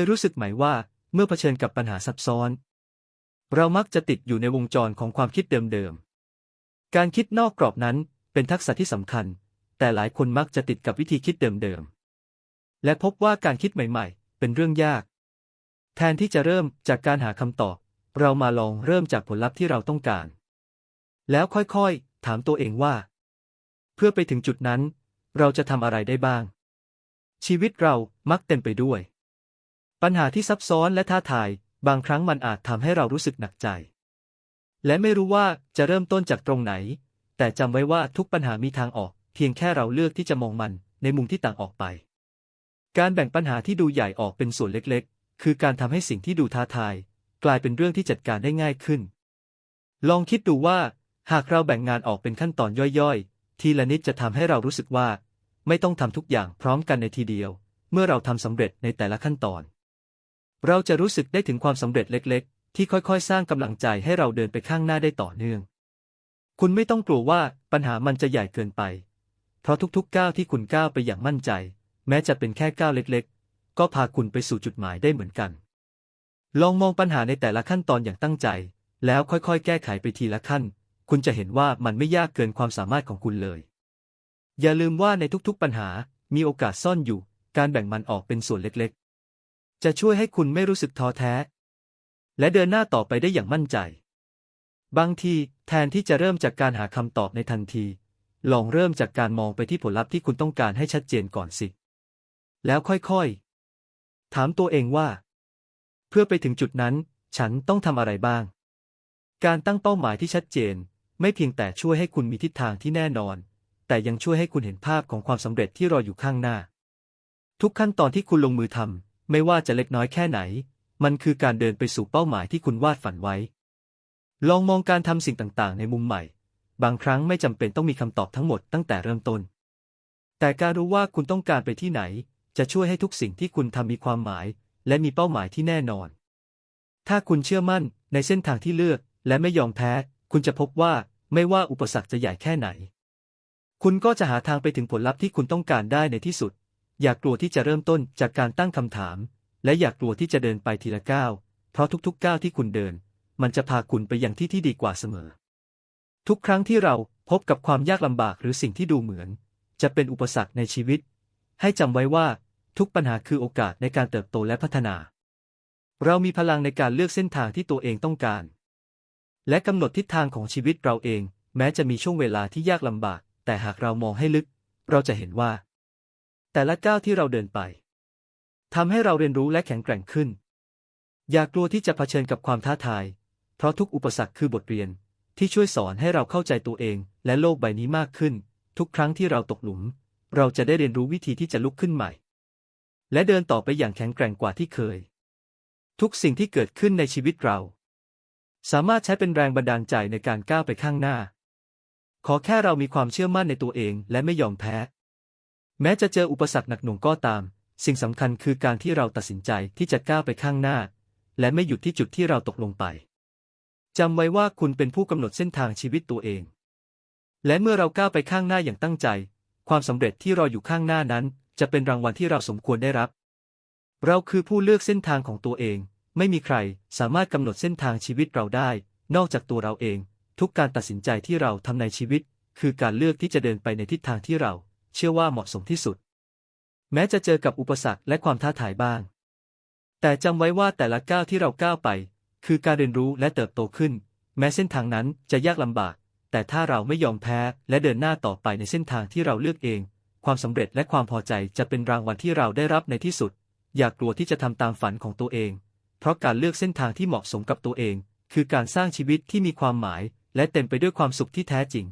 ยรู้สึกไหมว่าเมื่อเผชิญกับปัญหาซับซ้อน เรามักจะติดอยู่ในวงจรของความคิดเดิมๆ การคิดนอกกรอบนั้นเป็นทักษะที่สำคัญ แต่หลายคนมักจะติดกับวิธีคิดเดิมๆ และพบว่าการคิดใหม่ๆ เป็นเรื่องยาก แทนที่จะเริ่มจากการหาคำตอบ เรามาลองเริ่มจากผลลัพธ์ที่เราต้องการ แล้วค่อยๆ ถามตัวเองว่า เพื่อไปถึงจุดนั้น เราจะทำอะไรได้บ้าง ชีวิตเรามักเต็มไปด้วย ปัญหาที่ซับซ้อนและท้าทาย บางครั้งมันอาจทำให้เรารู้สึกหนักใจ และไม่รู้ว่าจะเริ่มต้นจากตรงไหน แต่จำไว้ว่าทุกปัญหามีทางออก เพียงแค่เราเลือกที่จะมองมันในมุมที่ต่างออกไป การแบ่งปัญหาที่ดูใหญ่ออกเป็นส่วนเล็กๆ คือการทำให้สิ่งที่ดูท้าทาย กลายเป็นเรื่องที่จัดการได้ง่ายขึ้น ลองคิดดูว่า หากเราแบ่งงานออกเป็นขั้นตอนย่อยๆ ทีละนิดจะทำให้เรารู้สึกว่า ไม่ต้องทำทุกอย่างพร้อมกันในทีเดียว เมื่อเราทำสำเร็จในแต่ละขั้นตอน เราจะรู้สึกได้ถึงความสำเร็จเล็ก ๆ ที่ค่อยๆ สร้างกำลังใจให้เราเดินไปข้างหน้าได้ต่อเนื่อง คุณไม่ต้องกลัวว่าปัญหามันจะใหญ่เกินไป เพราะทุกๆ ก้าวที่คุณก้าวไปอย่างมั่นใจ แม้จะเป็นแค่ก้าวเล็กๆ ก็พาคุณไปสู่จุดหมายได้เหมือนกัน ลองมองปัญหาในแต่ละขั้นตอนอย่างตั้งใจ แล้วค่อยๆ แก้ไขไปทีละขั้น คุณจะเห็นว่ามันไม่ยากเกินความสามารถของคุณเลย อย่าลืมว่าในทุกๆ ปัญหามีโอกาสซ่อนอยู่ การแบ่งมันออกเป็นส่วนเล็กๆ จะช่วยให้คุณไม่รู้สึกท้อแท้ และเดินหน้าต่อไปได้อย่างมั่นใจ บางทีแทนที่จะเริ่มจากการหาคำตอบในทันที ลองเริ่มจากการมองไปที่ผลลัพธ์ที่คุณต้องการให้ชัดเจนก่อนสิ แล้วค่อยๆ ถามตัวเองว่า เพื่อไปถึงจุดนั้น ฉันต้องทำอะไรบ้าง การตั้งเป้าหมายที่ชัดเจน ไม่เพียงแต่ช่วยให้คุณมีทิศทางที่แน่นอน แต่ยังช่วยให้คุณเห็นภาพของความสำเร็จที่รออยู่ข้างหน้า ทุกขั้นตอนที่คุณลงมือทำ ไม่ว่าจะเล็กน้อยแค่ไหน มันคือการเดินไปสู่เป้าหมายที่คุณวาดฝันไว้ ลองมองการทำสิ่งต่างๆ ในมุมใหม่ บางครั้งไม่จำเป็นต้องมีคำตอบทั้งหมดตั้งแต่เริ่มต้น แต่การรู้ว่าคุณต้องการไปที่ไหน จะช่วยให้ทุกสิ่งที่คุณทำมีความหมาย และมีเป้าหมายที่แน่นอน ถ้าคุณเชื่อมั่นในเส้นทางที่เลือก และไม่ยอมแพ้ คุณจะพบว่าไม่ว่าอุปสรรคจะใหญ่แค่ไหน คุณก็จะหาทางไปถึงผลลัพธ์ที่คุณต้องการได้ในที่สุด อย่ากลัวที่จะเริ่มต้นจากการตั้งคำถาม และอย่ากลัวที่จะเดินไปทีละก้าว เพราะทุกๆก้าวที่คุณเดิน มันจะพาคุณไปยังที่ที่ดีกว่าเสมอ ทุกครั้งที่เราพบกับความยากลำบากหรือสิ่งที่ดูเหมือน จะเป็นอุปสรรคในชีวิต ให้จำไว้ว่าทุกปัญหาคือโอกาสในการเติบโตและพัฒนา เรามีพลังในการเลือกเส้นทางที่ตัวเองต้องการ และกำหนดทิศทางของชีวิตเราเอง แม้จะมีช่วงเวลาที่ยากลำบาก แต่หากเรามองให้ลึก เราจะเห็นว่า แต่ละก้าวที่เราเดินไปทำให้เราเรียนรู้และแข็งแกร่งขึ้น อย่ากลัวที่จะเผชิญกับความท้าทาย เพราะทุกอุปสรรคคือบทเรียนที่ช่วยสอนให้เราเข้าใจตัวเอง และโลกใบนี้มากขึ้น ทุกครั้งที่เราตกหลุม เราจะได้เรียนรู้วิธีที่จะลุกขึ้นใหม่ และเดินต่อไปอย่างแข็งแกร่งกว่าที่เคย ทุกสิ่งที่เกิดขึ้นในชีวิตเรา สามารถใช้เป็นแรงบันดาลใจในการก้าวไปข้างหน้า ขอแค่เรามีความเชื่อมั่นในตัวเอง และไม่ยอมแพ้ แม้จะเจออุปสรรคหนักหน่วงก็ตาม สิ่งสำคัญคือการที่เราตัดสินใจที่จะก้าวไปข้างหน้า และไม่หยุดที่จุดที่เราตกลงไปจำไว้ว่าคุณเป็นผู้กำหนดเส้นทางชีวิตตัวเอง และเมื่อเราก้าวไปข้างหน้าอย่างตั้งใจ ความสำเร็จที่รออยู่ข้างหน้านั้น จะเป็นรางวัลที่เราสมควรได้รับ เราคือผู้เลือกเส้นทางของตัวเอง ไม่มีใครสามารถกำหนดเส้นทางชีวิตเราได้ นอกจากตัวเราเอง ทุกการตัดสินใจที่เราทำในชีวิต คือการเลือกที่จะเดินไปในทิศทางที่เรา เชื่อว่าเหมาะสมที่สุด แม้จะเจอกับอุปสรรคและความท้าทายบ้าง แต่จำไว้ว่าแต่ละก้าวที่เราก้าวไป คือการเรียนรู้และเติบโตขึ้น แม้เส้นทางนั้นจะยากลำบาก แต่ถ้าเราไม่ยอมแพ้และเดินหน้าต่อไปในเส้นทางที่เราเลือกเอง ความสำเร็จและความพอใจจะเป็นรางวัลที่เราได้รับในที่สุด อย่ากกลัวที่จะทำตามฝันของตัวเอง เพราะการเลือกเส้นทางที่เหมาะสมกับตัวเอง คือการสร้างชีวิตที่มีความหมาย และเต็มไปด้วยความสุขที่แท้จริง